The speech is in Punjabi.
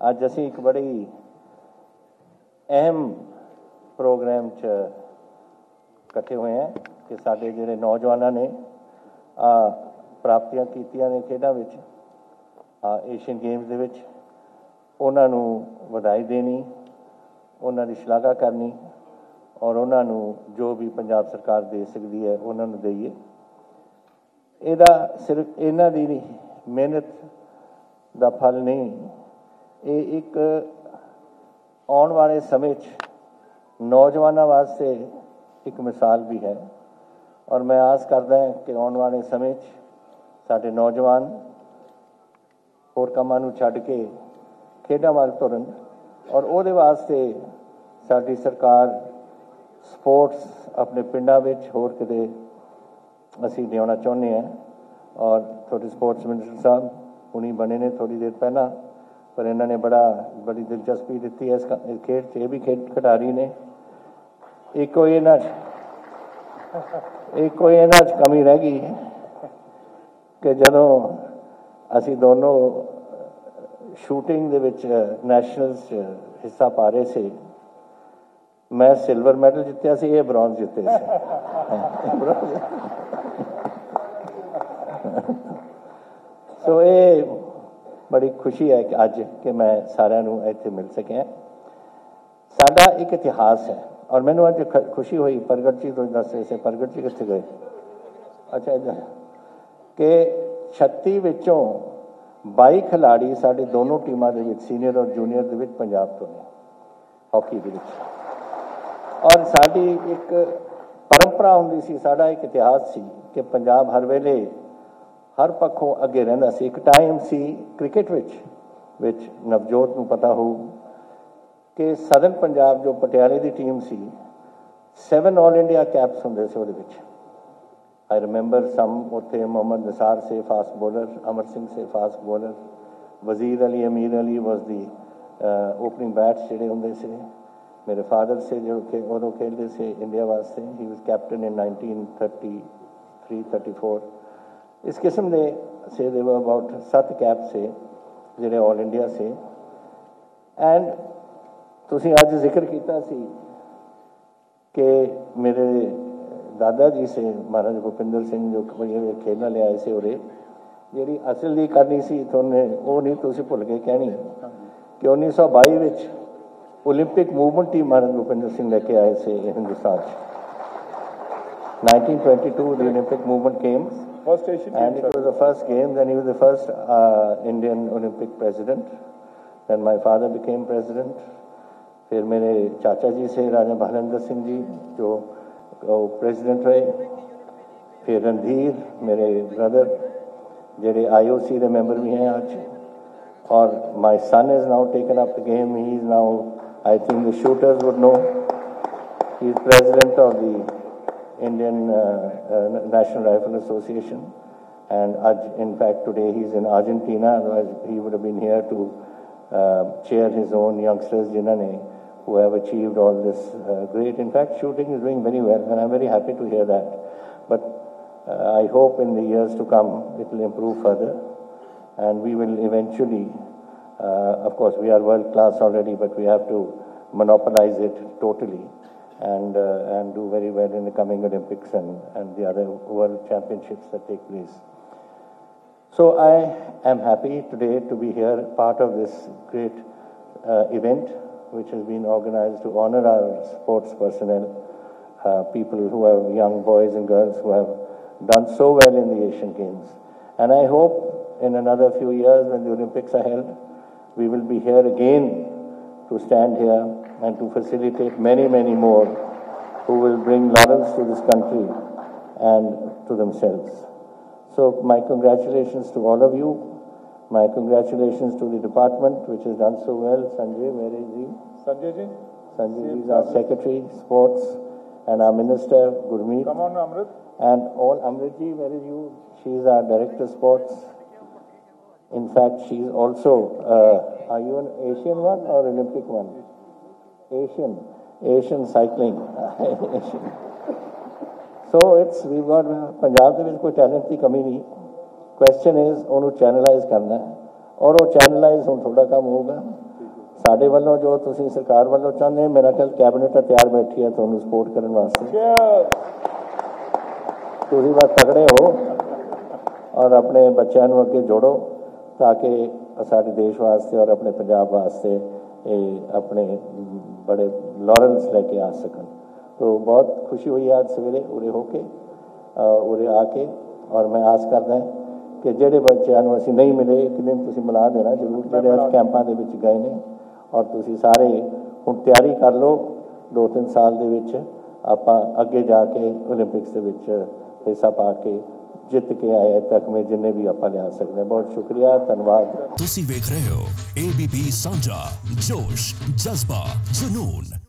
ਅੱਜ ਅਸੀਂ ਇੱਕ ਬੜੀ ਅਹਿਮ ਪ੍ਰੋਗਰਾਮ 'ਚ ਇਕੱਠੇ ਹੋਏ ਹਾਂ ਕਿ ਸਾਡੇ ਜਿਹੜੇ ਨੌਜਵਾਨਾਂ ਨੇ, ਆ ਪ੍ਰਾਪਤੀਆਂ ਕੀਤੀਆਂ ਨੇ ਖੇਡਾਂ ਵਿੱਚ, ਆ ਏਸ਼ੀਅਨ ਗੇਮਸ ਦੇ ਵਿੱਚ, ਉਹਨਾਂ ਨੂੰ ਵਧਾਈ ਦੇਣੀ, ਉਹਨਾਂ ਦੀ ਸ਼ਲਾਘਾ ਕਰਨੀ ਔਰ ਉਹਨਾਂ ਨੂੰ ਜੋ ਵੀ ਪੰਜਾਬ ਸਰਕਾਰ ਦੇ ਸਕਦੀ ਹੈ ਉਹਨਾਂ ਨੂੰ ਦਈਏ। ਇਹਦਾ ਸਿਰਫ ਇਹਨਾਂ ਦੀ ਨਹੀਂ, ਮਿਹਨਤ ਦਾ ਫਲ ਨਹੀਂ ਇਹ ਇੱਕ ਆਉਣ ਵਾਲੇ ਸਮੇਂ 'ਚ ਨੌਜਵਾਨਾਂ ਵਾਸਤੇ ਇੱਕ ਮਿਸਾਲ ਵੀ ਹੈ। ਔਰ ਮੈਂ ਆਸ ਕਰਦਾ ਹਾਂ ਕਿ ਆਉਣ ਵਾਲੇ ਸਮੇਂ 'ਚ ਸਾਡੇ ਨੌਜਵਾਨ ਹੋਰ ਕੰਮਾਂ ਨੂੰ ਛੱਡ ਕੇ ਖੇਡਾਂ ਵੱਲ ਤੁਰਨ ਔਰ ਉਹਦੇ ਵਾਸਤੇ ਸਾਡੀ ਸਰਕਾਰ ਸਪੋਰਟਸ ਆਪਣੇ ਪਿੰਡਾਂ ਵਿੱਚ ਹੋਰ ਕਿਤੇ ਅਸੀਂ ਲਿਆਉਣਾ ਚਾਹੁੰਦੇ ਹਾਂ। ਔਰ ਤੁਹਾਡੇ ਸਪੋਰਟਸ ਮਿਨਿਸਟਰ ਸਾਹਿਬ ਹੁਣੀ ਬਣੇ ਨੇ ਥੋੜੀ ਦੇਰ ਪਹਿਲਾਂ। ਪਰ ਇਹਨਾਂ ਨੇ ਬੜਾ ਬੜੀ ਦਿਲਚਸਪੀ ਦਿੱਤੀ ਇਸ ਖੇਡ 'ਚ ਇਹ ਵੀ ਖੇਡ ਖਿਡਾਰੀ ਨੇ ਇੱਕੋ ਹੀ ਇਹਨਾਂ 'ਚ ਇੱਕੋ ਹੀ ਇਹਨਾਂ 'ਚ ਕਮੀ ਰਹਿ ਗਈ ਕਿ ਜਦੋਂ ਅਸੀਂ ਦੋਨੋਂ ਸ਼ੂਟਿੰਗ ਦੇ ਵਿੱਚ ਨੈਸ਼ਨਲਸ 'ਚ ਹਿੱਸਾ ਪਾ ਰਹੇ ਸੀ ਮੈਂ ਸਿਲਵਰ ਮੈਡਲ ਜਿੱਤਿਆ ਸੀ ਇਹ ਬ੍ਰੌਂਜ਼ ਜਿੱਤੇ ਸੀ। ਸੋ ਇਹ ਬੜੀ ਖੁਸ਼ੀ ਹੈ ਕਿ ਅੱਜ ਕਿ ਮੈਂ ਸਾਰਿਆਂ ਨੂੰ ਇੱਥੇ ਮਿਲ ਸਕਿਆ। ਸਾਡਾ ਇੱਕ ਇਤਿਹਾਸ ਹੈ ਔਰ ਮੈਨੂੰ ਅੱਜ ਖੁਸ਼ੀ ਹੋਈ, ਪ੍ਰਗਟ ਜੀ ਤੋਂ ਦੱਸ ਰਹੇ ਸੀ, ਪ੍ਰਗਟ ਜੀ ਕਿੱਥੇ ਗਏ? ਅੱਛਾ, ਇੱਧਰ। ਕਿ 36 ਵਿੱਚੋਂ 22 ਖਿਲਾੜੀ ਸਾਡੇ ਦੋਨੋਂ ਟੀਮਾਂ ਦੇ ਵਿੱਚ ਸੀਨੀਅਰ ਔਰ ਜੂਨੀਅਰ ਦੇ ਵਿੱਚ ਪੰਜਾਬ ਤੋਂ ਨੇ, ਹਾਕੀ ਦੇ ਵਿੱਚ। ਔਰ ਸਾਡੀ ਇੱਕ ਪਰੰਪਰਾ ਹੁੰਦੀ ਸੀ, ਸਾਡਾ ਇੱਕ ਇਤਿਹਾਸ ਸੀ ਕਿ ਪੰਜਾਬ ਹਰ ਵੇਲੇ ਹਰ ਪੱਖੋਂ ਅੱਗੇ ਰਹਿੰਦਾ ਸੀ। ਇੱਕ ਟਾਈਮ ਸੀ ਕ੍ਰਿਕਟ ਵਿੱਚ ਵਿੱਚ ਨਵਜੋਤ ਨੂੰ ਪਤਾ ਹੋਊ ਕਿ ਸਦਨ ਪੰਜਾਬ ਜੋ ਪਟਿਆਲੇ ਦੀ ਟੀਮ ਸੀ 7 ਆਲ ਇੰਡੀਆ ਕੈਪਸ ਹੁੰਦੇ ਸੀ ਉਹਦੇ ਵਿੱਚ। ਆਈ ਰਿਮੈਂਬਰ ਸਮ ਉੱਥੇ ਮੁਹੰਮਦ ਨਸਾਰ ਸੇ fast bowler Amar Singh say fast bowler Wazir Ali, Amir Ali was the opening bats ਜਿਹੜੇ ਹੁੰਦੇ ਸੀ। ਮੇਰੇ ਫਾਦਰ ਸੇ ਜਿਹੜੇ ਕਿ ਉਦੋਂ ਖੇਡਦੇ ਸੀ ਇੰਡੀਆ ਵਾਸਤੇ। ਹੀ ਵਾਸ ਕੈਪਟਨ ਇਨ 1933 34 ਇਸ ਕਿਸਮ ਦੇ ਸੇ ਦੇ ਵਰ ਅਬਾਊਟ 7 ਕੈਪ ਸੇ ਜਿਹੜੇ ਆਲ ਇੰਡੀਆ ਸੇ ਐਂਡ ਤੁਸੀਂ ਅੱਜ ਜ਼ਿਕਰ ਕੀਤਾ ਸੀ ਕਿ ਮੇਰੇ ਦਾਦਾ ਜੀ ਸੇ ਮਹਾਰਾਜ ਭੁਪਿੰਦਰ ਸਿੰਘ ਜੋ ਕੋਈ ਖੇਡਣ ਲਿਆਏ ਸੀ ਉਰੇ ਜਿਹੜੀ ਅਸਲ ਦੀ ਕਰਨੀ ਸੀ ਤੁਹਾਨੂੰ ਉਹ ਨਹੀਂ ਤੁਸੀਂ ਭੁੱਲ ਕੇ ਕਹਿਣੀ ਕਿ 1922 ਵਿੱਚ 올림픽 ਮੂਵਮੈਂਟ ਟੀਮ ਮਹਾਰਾਜ ਭੁਪਿੰਦਰ ਸਿੰਘ ਲੈ ਕੇ ਆਏ ਸੀ ਹਿੰਦੁਸਤਾਨ 'ਚ 1922, the Olympic movement came. And it was the first game. Then he was the first uh, Indian Olympic president. Then my father became president. Then my chacha ji, Raja Bhalandar Singh ji, who was president. Then Randhir, my brother, who is IOC member today. And my son has now taken up the game. He is now, I think the shooters would know, he is president of the Indian uh, uh, National Rifle Association. And in fact, today he's in Argentina, otherwise he would have been here to uh, chair his own youngsters, Jinane, who have achieved all this great. In fact, shooting is doing very well, and I'm very happy to hear that. But I hope in the years to come it will improve further, and we will eventually, uh, of course, we are world class already, but we have to monopolize it totally and uh, and do very well in the coming Olympics and, and the other world championships that take place. So I am happy today to be here, part of this great uh, event which has been organized to honor our sports personnel, uh, people who are young boys and girls who have done so well in the Asian Games. And I hope in another few years when the Olympics are held, we will be here again to stand here and to facilitate many, many more who will bring laurels to this country and to themselves. So my congratulations to all of you. My congratulations to the department which has done so well. Sanjay, where is he? Sanjay ji, Sanjay is our secretary, sports, and our minister, Gurmeet. come on Amrit. And all Amritji, where is you? She is our director sports. In fact, she is also, uh, are you an Asian one or Olympic one? Asian, Asian cycling. Asian. So it's, we've got, Punjab ਦੇ ਵਿੱਚ ਕੋਈ ਟੈਲੈਂਟ ਦੀ ਕਮੀ ਨਹੀਂ ਕੁਐਸਚਨ ਇਜ਼ ਉਹਨੂੰ ਚੈਨਲਾਈਜ਼ ਕਰਨਾ ਔਰ ਉਹ ਚੈਨਲਾਈਜ਼ ਹੁਣ ਥੋੜਾ ਕੰਮ ਹੋਊਗਾ ਸਾਡੇ ਵੱਲੋਂ ਜੋ ਤੁਸੀਂ ਸਰਕਾਰ ਵੱਲੋਂ ਚਾਹੁੰਦੇ ਮੇਰਾ ਖਿਆਲ ਕੈਬਨਿਟ ਤਾਂ ਤਿਆਰ ਬੈਠੀ ਹੈ ਤੁਹਾਨੂੰ ਸਪੋਰਟ ਕਰਨ ਵਾਸਤੇ ਤੁਸੀਂ ਬਸ ਤਗੜੇ ਹੋ ਔਰ ਆਪਣੇ ਬੱਚਿਆਂ ਨੂੰ ਅੱਗੇ ਜੋੜੋ ਤਾਂ ਕਿ ਸਾਡੇ ਦੇਸ਼ ਵਾਸਤੇ ਔਰ ਆਪਣੇ ਪੰਜਾਬ ਵਾਸਤੇ ਇਹ ਆਪਣੇ ਬੜੇ ਲਾਰੈਂਸ ਲੈ ਕੇ ਆ ਸਕਣ। ਤੋਂ ਬਹੁਤ ਖੁਸ਼ੀ ਹੋਈ ਅੱਜ ਸਵੇਰੇ ਉਰੇ ਹੋ ਕੇ ਉਰੇ ਆ ਕੇ ਔਰ ਮੈਂ ਆਸ ਕਰਦਾ ਕਿ ਜਿਹੜੇ ਬੱਚਿਆਂ ਨੂੰ ਅਸੀਂ ਨਹੀਂ ਮਿਲੇ ਇੱਕ ਦਿਨ ਤੁਸੀਂ ਮਿਲਾ ਦੇਣਾ ਜ਼ਰੂਰ ਜਿਹੜੇ ਅੱਜ ਕੈਂਪਾਂ ਦੇ ਵਿੱਚ ਗਏ ਨੇ ਔਰ ਤੁਸੀਂ ਸਾਰੇ ਹੁਣ ਤਿਆਰੀ ਕਰ ਲਓ। 2-3 ਸਾਲ ਦੇ ਵਿੱਚ ਆਪਾਂ ਅੱਗੇ ਜਾ ਕੇ 올림픽ਸ ਦੇ ਵਿੱਚ ਹਿੱਸਾ ਪਾ ਕੇ ਜਿੱਤ ਕੇ ਆਏ ਤੱਕ ਮੇ ਜਿੰਨੇ ਵੀ ਆਪਾਂ ਲਿਆ ਸਕਦੇ ਬਹੁਤ ਸ਼ੁਕਰੀਆ, ਧੰਨਵਾਦ। ਤੁਸੀਂ ਵੇਖ ਰਹੇ ਹੋ ABP ਸਾਂਝਾ, ਜੋਸ਼, ਜਜ਼ਬਾ, ਜਨੂਨ।